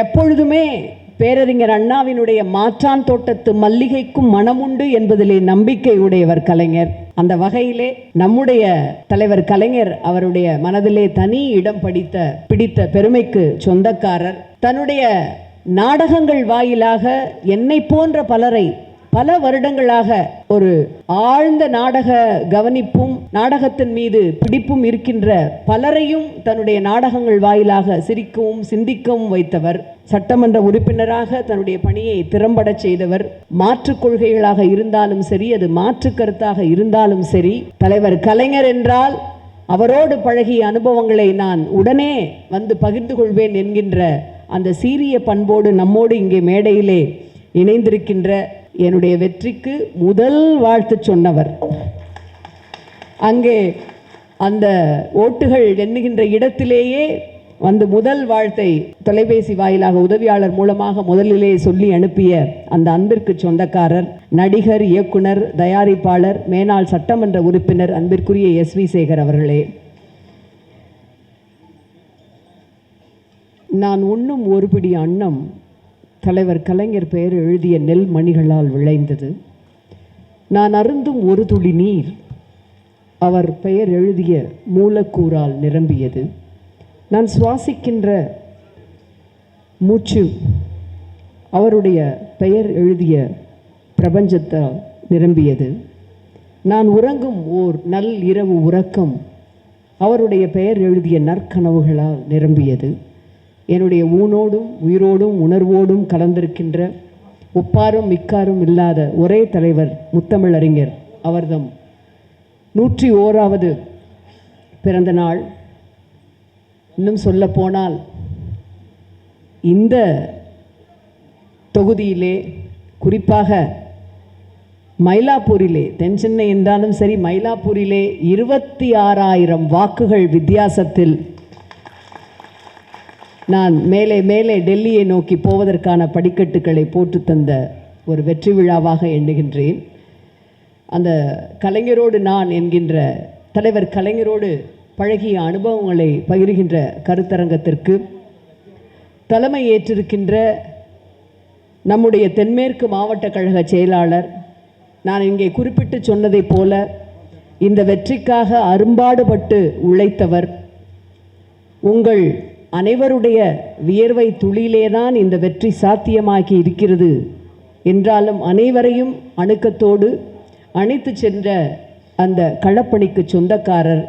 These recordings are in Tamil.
எப்பொழுதுமே பேரறிஞர் அண்ணாவினுடைய மாற்றான் தோட்டத்து மல்லிகைக்கும் மனமுண்டு என்பதிலே நம்பிக்கை உடையவர் கலைஞர். அந்த வகையிலே நம்முடைய தலைவர் கலைஞர் அவருடைய மனதிலே தனி இடம் படித்த பிடித்த பெருமைக்கு சொந்தக்காரர். தன்னுடைய நாடகங்கள் வாயிலாக என்னை போன்ற பலரை பல வருடங்களாக ஒரு ஆழ்ந்த நாடக கவனிப்பும் நாடகத்தின் மீது பிடிப்பும் இருக்கின்ற பலரையும் தன்னுடைய நாடகங்கள் வாயிலாக சிரிக்கவும் சிந்திக்கவும் வைத்தவர். சட்டமன்ற உறுப்பினராக தன்னுடைய பணியை திறம்பட செய்தவர். மாற்றுக் கொள்கைகளாக இருந்தாலும் சரி அது மாற்று கருத்தாக இருந்தாலும் சரி தலைவர் கலைஞர் என்றால் அவரோடு பழகிய அனுபவங்களை நான் உடனே வந்து பகிர்ந்து கொள்வேன் என்கின்ற அந்த சீரிய பண்போடு நம்மோடு இங்கே மேடையிலே இணைந்திருக்கின்ற என்னுடைய வெற்றிக்கு முதல் வாழ்த்து சொன்னவர். அங்கே அந்த ஓட்டுகள் எண்ணுகின்ற இடத்திலேயே வந்து முதல் வாழ்த்தை தொலைபேசி வாயிலாக உதவியாளர் மூலமாக முதலிலே சொல்லி அனுப்பிய அந்த அன்பிற்கு சொந்தக்காரர் நடிகர் இயக்குனர் தயாரிப்பாளர் மேனாள் சட்டமன்ற உறுப்பினர் அன்பிற்குரிய எஸ் வி சேகர் அவர்களே. நான் உண்ணும் ஒருபடி அன்னம் தலைவர் கலைஞர் பெயர் எழுதிய நெல் மணிகளால் விளைந்தது. நான் அருந்தும் ஒரு துளி நீர். அவர் பெயர் எழுதிய மூலக்கூறால் நிரம்பியது. நான் சுவாசிக்கின்ற மூச்சு அவருடைய பெயர் எழுதிய பிரபஞ்சத்தால் நிரம்பியது. நான் உறங்கும் ஓர் நல் இரவு உறக்கம் அவருடைய பெயர் எழுதிய நற்கனவுகளால் நிரம்பியது. என்னுடைய ஊனோடும் உயிரோடும் உணர்வோடும் கலந்திருக்கின்ற ஒப்பாரும் மிக்காரும் இல்லாத ஒரே தலைவர் முத்தமிழறிஞர் அவர்தம். நூற்றி ஓராவது பிறந்த நாள். இன்னும் சொல்லப்போனால் இந்த தொகுதியிலே குறிப்பாக மயிலாப்பூரிலே தென் சென்னை என்றாலும் சரி மயிலாப்பூரிலே இருபத்தி ஆறாயிரம் வாக்குகள் வித்தியாசத்தில் நான் மேலே மேலே டெல்லியை நோக்கி போவதற்கான படிக்கட்டுகளை போட்டு தந்த ஒரு வெற்றி விழாவாக எண்ணுகின்றேன். அந்த கலைஞரோடு நான் என்கின்ற தலைவர் கலைஞரோடு பழகிய அனுபவங்களை பகிர்கின்ற கருத்தரங்கத்திற்கு தலைமை ஏற்றிருக்கின்ற நம்முடைய தென்மேற்கு மாவட்ட கழக செயலாளர் நான் இங்கே குறிப்பிட்டு சொன்னதைப் போல இந்த வெற்றிக்காக அரும்பாடுபட்டு உழைத்தவர் உங்கள் அனைவருடைய வியர்வை துளியிலேதான் இந்த வெற்றி சாத்தியமாகி இருக்கிறது என்றாலும் அனைவரையும் அணுக்கத்தோடு அணைத்து சென்ற அந்த களப்பணிக்கு சொந்தக்காரர்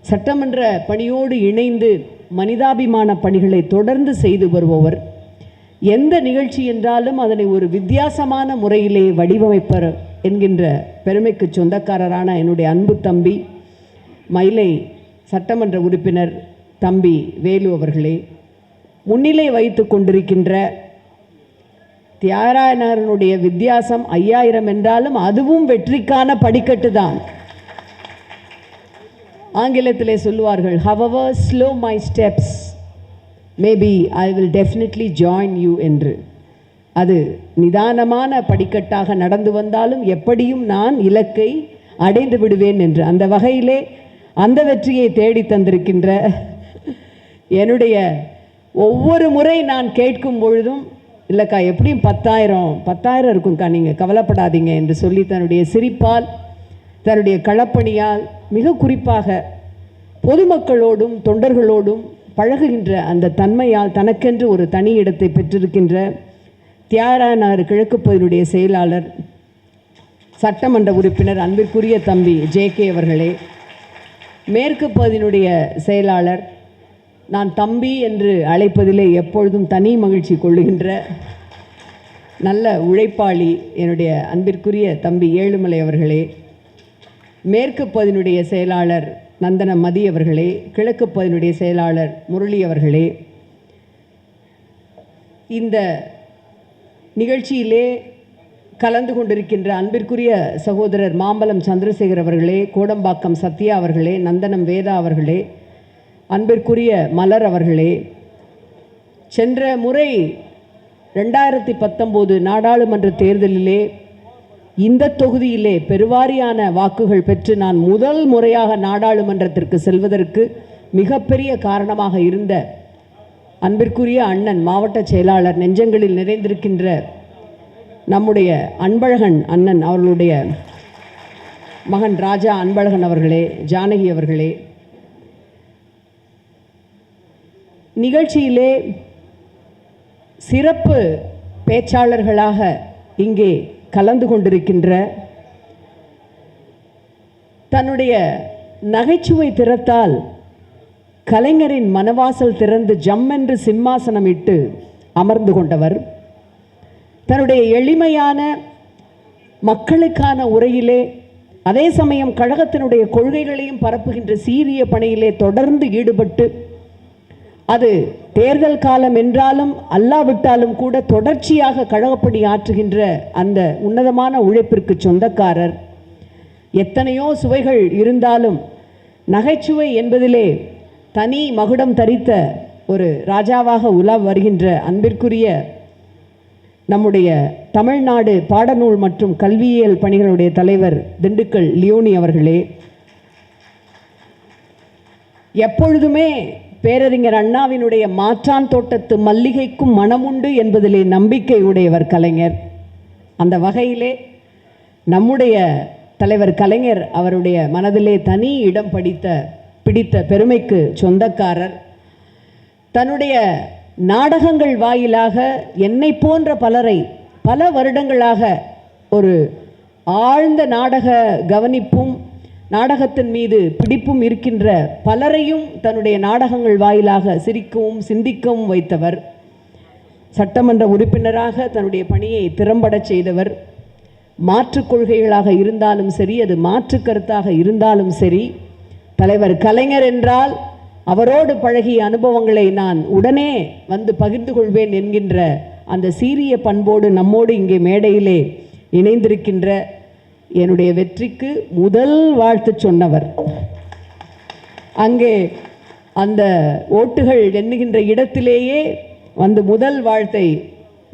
சட்டமன்ற பணியோடு இணைந்து மனிதாபிமான பணிகளை தொடர்ந்து செய்து வருபவர். எந்த நிகழ்ச்சி என்றாலும் அதனை ஒரு வித்தியாசமான முறையிலே வடிவமைப்பர் என்கின்ற பெருமைக்கு சொந்தக்காரரான என்னுடைய அன்பு தம்பி மயிலை சட்டமன்ற உறுப்பினர் தம்பி வேலு அவர்களே முன்னிலை வைத்து கொண்டிருக்கின்ற தியாகராயனருடைய வித்தியாசம் ஐயாயிரம் என்றாலும் அதுவும் வெற்றிக்கான படிக்கட்டு தான். ஆங்கிலத்திலே சொல்லுவார்கள் however slow my steps maybe I will definitely join you என்று. அது நிதானமான படிக்கட்டாக நடந்து வந்தாலும் எப்படியும் நான் இலக்கை அடைந்து விடுவேன் என்று. அந்த வகையிலே அந்த வெற்றியை தேடி தந்திருக்கின்ற என்னுடைய ஒவ்வொரு முறை நான் கேட்கும் பொழுதும் இல்லைக்கா எப்படியும் பத்தாயிரம் பத்தாயிரம் இருக்கும்க்கா நீங்கள் கவலைப்படாதீங்க என்று சொல்லி தன்னுடைய சிரிப்பால் தன்னுடைய களப்பணியால் மிக குறிப்பாக பொதுமக்களோடும் தொண்டர்களோடும் பழகுகின்ற அந்த தன்மையால் தனக்கென்று ஒரு தனி இடத்தை பெற்றிருக்கின்ற தியாரானார் கிழக்கு பகுதியுடைய செயலாளர் சட்டமன்ற உறுப்பினர் அன்பிற்குரிய தம்பி ஜேகே அவர்களே மேற்கு பகுதியினுடைய செயலாளர் நான் தம்பி என்று அழைப்பதிலே எப்பொழுதும் தனி மகிழ்ச்சி கொள்ளுகின்ற நல்ல உழைப்பாளி என்னுடைய அன்பிற்குரிய தம்பி ஏழுமலை அவர்களே மேற்கு பதினுடைய செயலாளர் நந்தன மதி அவர்களே கிழக்கு பதினுடைய செயலாளர் முரளி அவர்களே இந்த நிகழ்ச்சியிலே கலந்து கொண்டிருக்கின்ற அன்பிற்குரிய சகோதரர் மாம்பலம் சந்திரசேகர் அவர்களே கோடம்பாக்கம் சத்யா அவர்களே நந்தனம் வேதா அவர்களே அன்பிற்குரிய மலர் அவர்களே சென்ற முறை ரெண்டாயிரத்தி பத்தொம்போது நாடாளுமன்ற தேர்தலிலே இந்த தொகுதியிலே பெருவாரியான வாக்குகள் பெற்று நான் முதல் முறையாக நாடாளுமன்றத்திற்கு செல்வதற்கு மிகப்பெரிய காரணமாக இருந்த அன்பிற்குரிய அண்ணன் மாவட்ட செயலாளர் நெஞ்சங்களில் நிறைந்திருக்கின்ற நம்முடைய அன்பழகன் அண்ணன் அவர்களுடைய மகன் ராஜா அன்பழகன் அவர்களே ஜானகி அவர்களே நிகழ்ச்சியிலே சிறப்பு பேச்சாளர்களாக இங்கே கலந்து கொண்டிருக்கின்ற தன்னுடைய நகைச்சுவை திறத்தால் கலைஞரின் மனவாசல் திறந்து ஜம்மென்று சிம்மாசனம் இட்டு அமர்ந்து கொண்டவர். தன்னுடைய எளிமையான மக்களுக்கான உரையிலே அதே சமயம் கழகத்தினுடைய கொள்கைகளையும் பரப்புகின்ற சீரிய பணியிலே தொடர்ந்து ஈடுபட்டு அது தேர்தல் காலம் என்றாலும் அல்லாவிட்டாலும் கூட தொடர்ச்சியாக கழகப்படி ஆற்றுகின்ற அந்த உன்னதமான உழைப்பிற்கு சொந்தக்காரர். எத்தனையோ சுவைகள் இருந்தாலும் நகைச்சுவை என்பதிலே தனி மகுடம் தரித்த ஒரு ராஜாவாக உலா வருகின்ற அன்பிற்குரிய நம்முடைய தமிழ்நாடு பாடநூல் மற்றும் கல்வியியல் பணிகளுடைய தலைவர் திண்டுக்கல் லியோனி அவர்களே எப்பொழுதுமே பேரறிஞர் அண்ணாவினுடைய மாற்றான் தோட்டத்து மல்லிகைக்கும் மனமுண்டு என்பதிலே நம்பிக்கை உடையவர் கலைஞர். அந்த வகையிலே நம்முடைய தலைவர் கலைஞர் அவருடைய மனதிலே தனி இடம் படித்த பிடித்த பெருமைக்கு சொந்தக்காரர். தன்னுடைய நாடகங்கள் வாயிலாக என்னை போன்ற பலரை பல வருடங்களாக ஒரு ஆழ்ந்த நாடக கவனிப்பும் நாடகத்தின் மீது பிடிப்பும் இருக்கின்ற பலரையும் தன்னுடைய நாடகங்கள் வாயிலாக சிரிக்கவும் சிந்திக்கவும் வைத்தவர். சட்டமன்ற உறுப்பினராக தன்னுடைய பணியை திறம்படச் செய்தவர். மாற்றுக் கொள்கைகளாக இருந்தாலும் சரி அது மாற்று கருத்தாக இருந்தாலும் சரி தலைவர் கலைஞர் என்றால் அவரோடு பழகிய அனுபவங்களை நான் உடனே வந்து பகிர்ந்து கொள்வேன் என்கின்ற அந்த சீரிய பண்போடு நம்மோடு இங்கே மேடையிலே இணைந்திருக்கின்ற என்னுடைய வெற்றிக்கு முதல் வாழ்த்து சொன்னவர். அங்கே அந்த ஓட்டுகள் எண்ணுகின்ற இடத்திலேயே வந்து முதல் வாழ்த்தை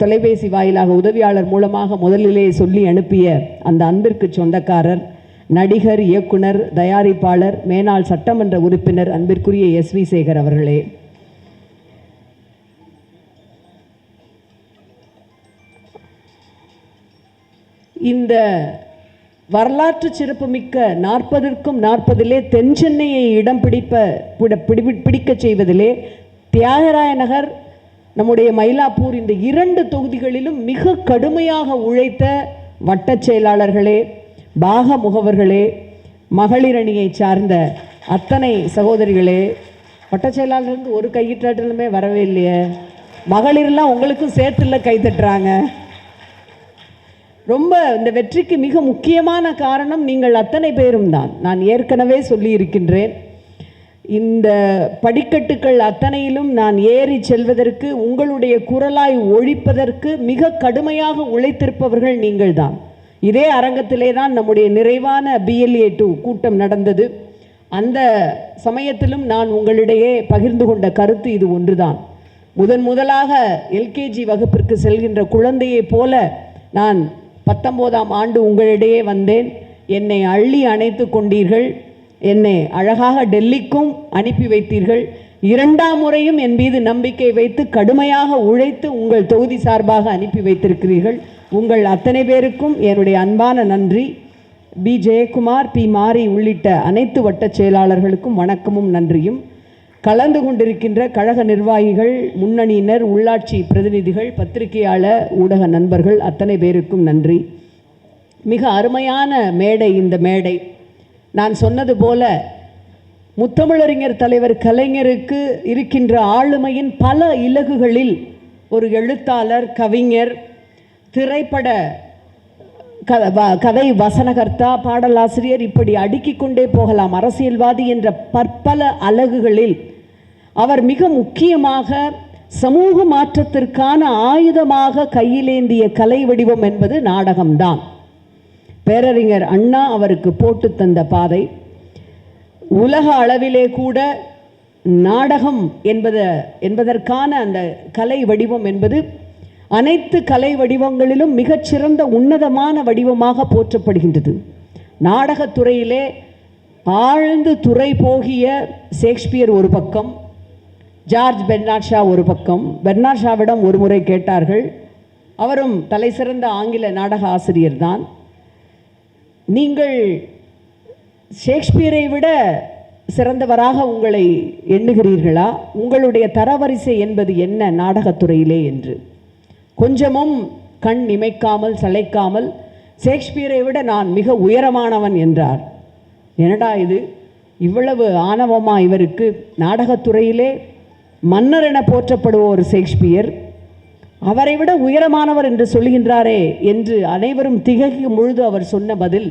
தொலைபேசி வாயிலாக உதவியாளர் மூலமாக முதலிலே சொல்லி அனுப்பிய அந்த அன்பிற்கு சொந்தக்காரர் நடிகர் இயக்குனர் தயாரிப்பாளர் மேனாள் சட்டமன்ற உறுப்பினர் அன்பிற்குரிய எஸ் வி சேகர் அவர்களே. இந்த வரலாற்று சிறப்புமிக்க நாற்பதற்கும் நாற்பதிலே தென் சென்னையை இடம் பிடிப்ப பிடி- பிடிக்கச் செய்வதிலே தியாகராய நகர் நம்முடைய மயிலாப்பூர் இந்த இரண்டு தொகுதிகளிலும் மிக கடுமையாக உழைத்த வட்டச் செயலாளர்களே பாக முகவர்களே மகளிர் அணியை சார்ந்த அத்தனை சகோதரிகளே வட்டச் செயலாளர்லேருந்து ஒரு கையிட்டாட்டிலுமே வரவே இல்லையே. மகளிர்லாம் உங்களுக்கும் சேர்த்துல கை தட்டுறாங்க. ரொம்ப இந்த வெற்றிக்கு மிக முக்கியமான காரணம் நீங்கள் அத்தனை பேரும் தான். நான் ஏற்கனவே சொல்லியிருக்கின்றேன். இந்த படிக்கட்டுகள் அத்தனையிலும் நான் ஏறி செல்வதற்கு உங்களுடைய குரலாய் ஒழிப்பதற்கு மிக கடுமையாக உழைத்திருப்பவர்கள் நீங்கள்தான் இதே அரங்கத்திலே தான் நம்முடைய நிறைவான பிஎல்ஏ டூ கூட்டம் நடந்தது. அந்த சமயத்திலும் நான் உங்களிடையே பகிர்ந்து கொண்ட கருத்து இது ஒன்றுதான். முதன் முதலாக எல்கேஜி வகுப்பிற்கு செல்கின்ற குழந்தையைப் போல நான் பத்தொம்போதாம் ஆண்டு உங்களிடையே வந்தேன். என்னை அள்ளி அணைத்து கொண்டீர்கள். என்னை அழகாக டெல்லிக்கும் அனுப்பி வைத்தீர்கள். இரண்டாம் முறையும் என் மீது நம்பிக்கை வைத்து கடுமையாக உழைத்து உங்கள் தொகுதி சார்பாக அனுப்பி வைத்திருக்கிறீர்கள். உங்கள் அத்தனை பேருக்கும் என்னுடைய அன்பான நன்றி. பி. ஜெயக்குமார் பி. மாரி உள்ளிட்ட அனைத்து வட்டச் செயலாளர்களுக்கும் வணக்கமும் நன்றியும். கலந்து கொண்டிருக்கின்ற கழக நிர்வாகிகள் முன்னணியினர் உள்ளாட்சி பிரதிநிதிகள் பத்திரிகையாளர் ஊடக நண்பர்கள் அத்தனை பேருக்கும் நன்றி. மிக அருமையான மேடை இந்த மேடை. நான் சொன்னது போல முத்தமிழறிஞர் தலைவர் கலைஞருக்கு இருக்கின்ற ஆளுமையின் பல இலகுகளில் ஒரு எழுத்தாளர் கவிஞர் திரைப்பட க- வ- கதை வசனகர்த்தா பாடலாசிரியர் இப்படி அடுக்கிக் கொண்டே போகலாம். அரசியல்வாதி என்ற பற்பல அலகுகளில் அவர் மிக முக்கியமாக சமூக மாற்றத்திற்கான ஆயுதமாக கையிலேந்திய கலை வடிவம் என்பது நாடகம்தான். பேரறிஞர் அண்ணா அவருக்கு போட்டு தந்த பாதை. உலக அளவிலே கூட நாடகம் என்பத என்பதற்கான அந்த கலை வடிவம் என்பது அனைத்து கலை வடிவங்களிலும் மிகச்சிறந்த உன்னதமான வடிவமாக போற்றப்படுகின்றது. நாடகத்துறையிலே ஆழ்ந்து துறை போகிய ஷேக்ஸ்பியர் ஒரு பக்கம் ஜார்ஜ் பெர்னாட் ஷா ஒரு பக்கம். பெர்னாட் ஷாவிடம் ஒரு முறை கேட்டார்கள் அவரும் தலைசிறந்த ஆங்கில நாடக ஆசிரியர் தான். நீங்கள் ஷேக்ஸ்பியரை விட சிறந்தவராக உங்களை எண்ணுகிறீர்களா? உங்களுடைய தரவரிசை என்பது என்ன நாடகத்துறையிலே? என்று. கொஞ்சமும் கண் இமைக்காமல் சளைக்காமல் ஷேக்ஸ்பியரை விட நான் மிக உயரமானவன் என்றார். என்னடா இது? இவ்வளவு ஆணவமா இவருக்கு? நாடகத்துறையிலே மன்னர் என போற்றப்படுவோர் ஷேக்ஸ்பியர் அவரை விட உயரமானவர் என்று சொல்கின்றாரே என்று அனைவரும் திகைக்கும் பொழுது அவர் சொன்ன பதில்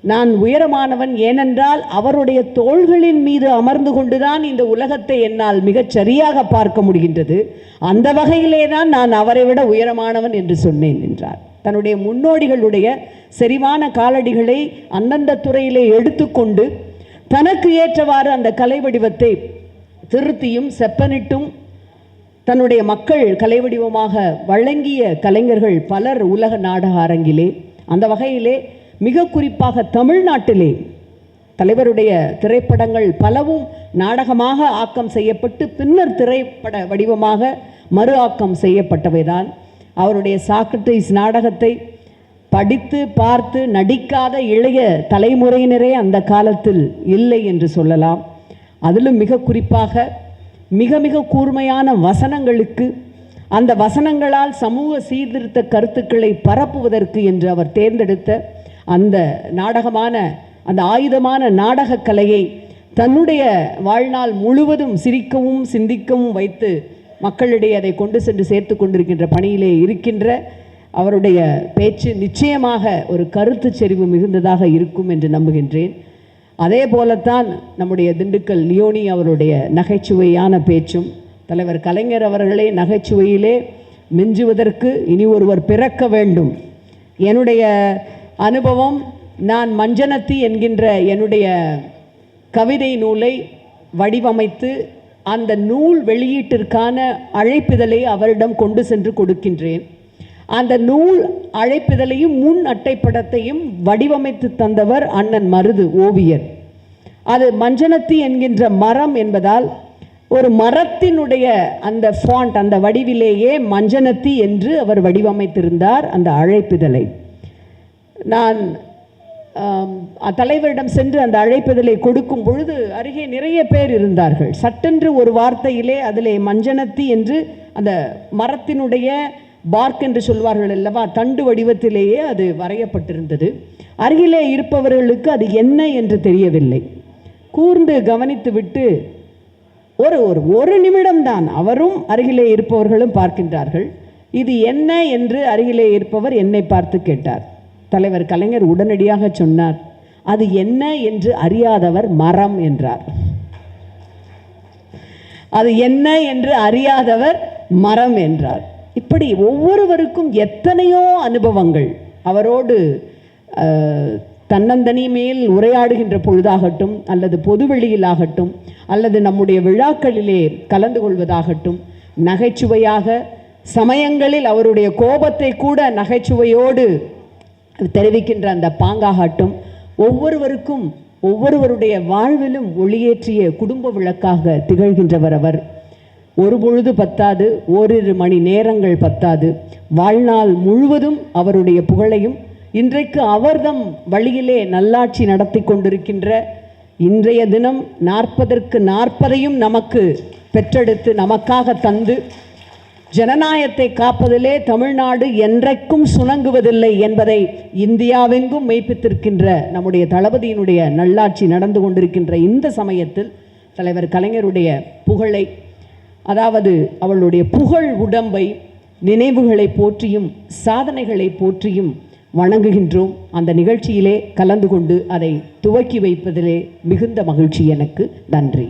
நான் உயரமானவன் ஏனென்றால் அவருடைய தோள்களின் மீது அமர்ந்து கொண்டுதான் இந்த உலகத்தை என்னால் மிகச் சரியாக பார்க்க முடிகின்றது. அந்த வகையிலே தான் நான் அவரை விட உயரமானவன் என்று சொன்னேன் என்றார். தன்னுடைய முன்னோடிகளுடைய செறிவான காலடிகளை அந்தந்த துறையிலே எடுத்துக்கொண்டு தனக்கு ஏற்றவாறு அந்த கலை வடிவத்தை திருத்தியும் செப்பனிட்டும் தன்னுடைய மக்கள் கலை வடிவமாக வழங்கிய கலைஞர்கள் பலர் உலக நாடக அரங்கிலே அந்த வகையிலே மிக குறிப்பாக தமிழ்நாட்டிலே தலைவருடைய திரைப்படங்கள் பலவும் நாடகமாக ஆக்கம் செய்யப்பட்டு பின்னர் திரைப்பட வடிவமாக மறு ஆக்கம் செய்யப்பட்டவைதான். அவருடைய சாக்ரட்டிஸ் நாடகத்தை படித்து பார்த்து நடிக்காத இளைய தலைமுறையினரே அந்த காலத்தில் இல்லை என்று சொல்லலாம். அதிலும் மிக குறிப்பாக மிக மிக கூர்மையான வசனங்களுக்கு அந்த வசனங்களால் சமூக சீர்திருத்த கருத்துக்களை பரப்புவதற்கு என்று அவர் தேர்ந்தெடுத்த அந்த நாடகமான அந்த ஆயுதமான நாடகக் கலையை தன்னுடைய வாழ்நாள் முழுவதும் சிரிக்கவும் சிந்திக்கவும் வைத்து மக்களிடையே அதை கொண்டு சென்று சேர்த்து கொண்டிருக்கின்ற பணியிலே இருக்கின்ற அவருடைய பேச்சு நிச்சயமாக ஒரு கருத்து செறிவு மிகுந்ததாக இருக்கும் என்று நம்புகின்றேன். அதே போலத்தான் நம்முடைய திண்டுக்கல் லியோனி அவருடைய நகைச்சுவையான பேச்சும் தலைவர் கலைஞர் அவர்களே நகைச்சுவையிலே மிஞ்சுவதற்கு இனி ஒருவர் பிறக்க வேண்டும். என்னுடைய அனுபவம் நான் மஞ்சனத்தி என்கின்ற என்னுடைய கவிதை நூலை வடிவமைத்து அந்த நூல் வெளியீட்டிற்கான அழைப்பிதழை அவரிடம் கொண்டு சென்று கொடுக்கின்றேன். அந்த நூல் அழைப்பிதழையும் முன் அட்டைப்படத்தையும் வடிவமைத்து தந்தவர் அண்ணன் மருது ஓவியர். அது மஞ்சனத்தி என்கின்ற மரம் என்பதால் ஒரு மரத்தினுடைய அந்த ஃபாண்ட் அந்த வடிவிலேயே மஞ்சனத்தி என்று அவர் வடிவமைத்திருந்தார் அந்த அழைப்பிதழை. நான் தலைவரிடம் சென்று அந்த அழைப்பிதழை கொடுக்கும் பொழுது அருகே நிறைய பேர் இருந்தார்கள். சட்டென்று ஒரு வார்த்தையிலே அதிலே மஞ்சனத்தி என்று அந்த மரத்தினுடைய பார்க் என்று சொல்வார்கள் அல்லவா? தண்டு வடிவத்திலேயே அது வரையப்பட்டிருந்தது. அருகிலே இருப்பவர்களுக்கு அது என்ன என்று தெரியவில்லை. கூர்ந்து கவனித்துவிட்டு ஒரு ஒரு ஒரு நிமிடம்தான் அவரும் அருகிலே இருப்பவர்களும் பார்க்கின்றார்கள். இது என்ன என்று அருகிலே இருப்பவர் என்னை பார்த்து கேட்டார். தலைவர் கலைஞர் உடனடியாக சொன்னார் அது என்ன என்று அறியாதவர் மரம் என்றார். அது என்ன என்று அறியாதவர் மரம் என்றார். இப்படி ஒவ்வொருவருக்கும் எத்தனையோ அனுபவங்கள். அவரோடு தன்னந்தனி மேல் உரையாடுகின்ற பொழுதாகட்டும் அல்லது பொதுவெளியிலாகட்டும் அல்லது நம்முடைய விழாக்களிலே கலந்து கொள்வதாகட்டும் நகைச்சுவையாக சமயங்களில் அவருடைய கோபத்தை கூட நகைச்சுவையோடு தெரிவிக்கின்ற அந்த பாங்காகட்டும் ஒவ்வொருவருக்கும் ஒவ்வொருவருடைய வாழ்விலும் ஒளியேற்றிய குடும்ப விளக்காக திகழ்கின்றவர் அவர். ஒரு பொழுது பத்தாது ஓரிரு மணி நேரங்கள் பத்தாது. வாழ்நாள் முழுவதும் அவருடைய புகழையும் இன்றைக்கு அவர்தம் வழியிலே நல்லாட்சி நடத்தி கொண்டிருக்கின்ற இன்றைய தினம் நாற்பதற்கு நாற்பதையும் நமக்கு பெற்றெடுத்து நமக்காக தந்து ஜனநாயகத்தை காப்பதிலே தமிழ்நாடு என்றைக்கும் சுணங்குவதில்லை என்பதை இந்தியாவெங்கும் மெய்ப்பித்திருக்கின்ற நம்முடைய தளபதியினுடைய நல்லாட்சி நடந்து கொண்டிருக்கின்ற இந்த சமயத்தில் தலைவர் கலைஞருடைய புகழை அதாவது அவளுடைய புகழ் உடம்பை நினைவுகளை போற்றியும் சாதனைகளை போற்றியும் வணங்குகின்றோம். அந்த நிகழ்ச்சியிலே கலந்து கொண்டு அதை துவக்கி வைப்பதிலே மிகுந்த மகிழ்ச்சி எனக்கு. நன்றி.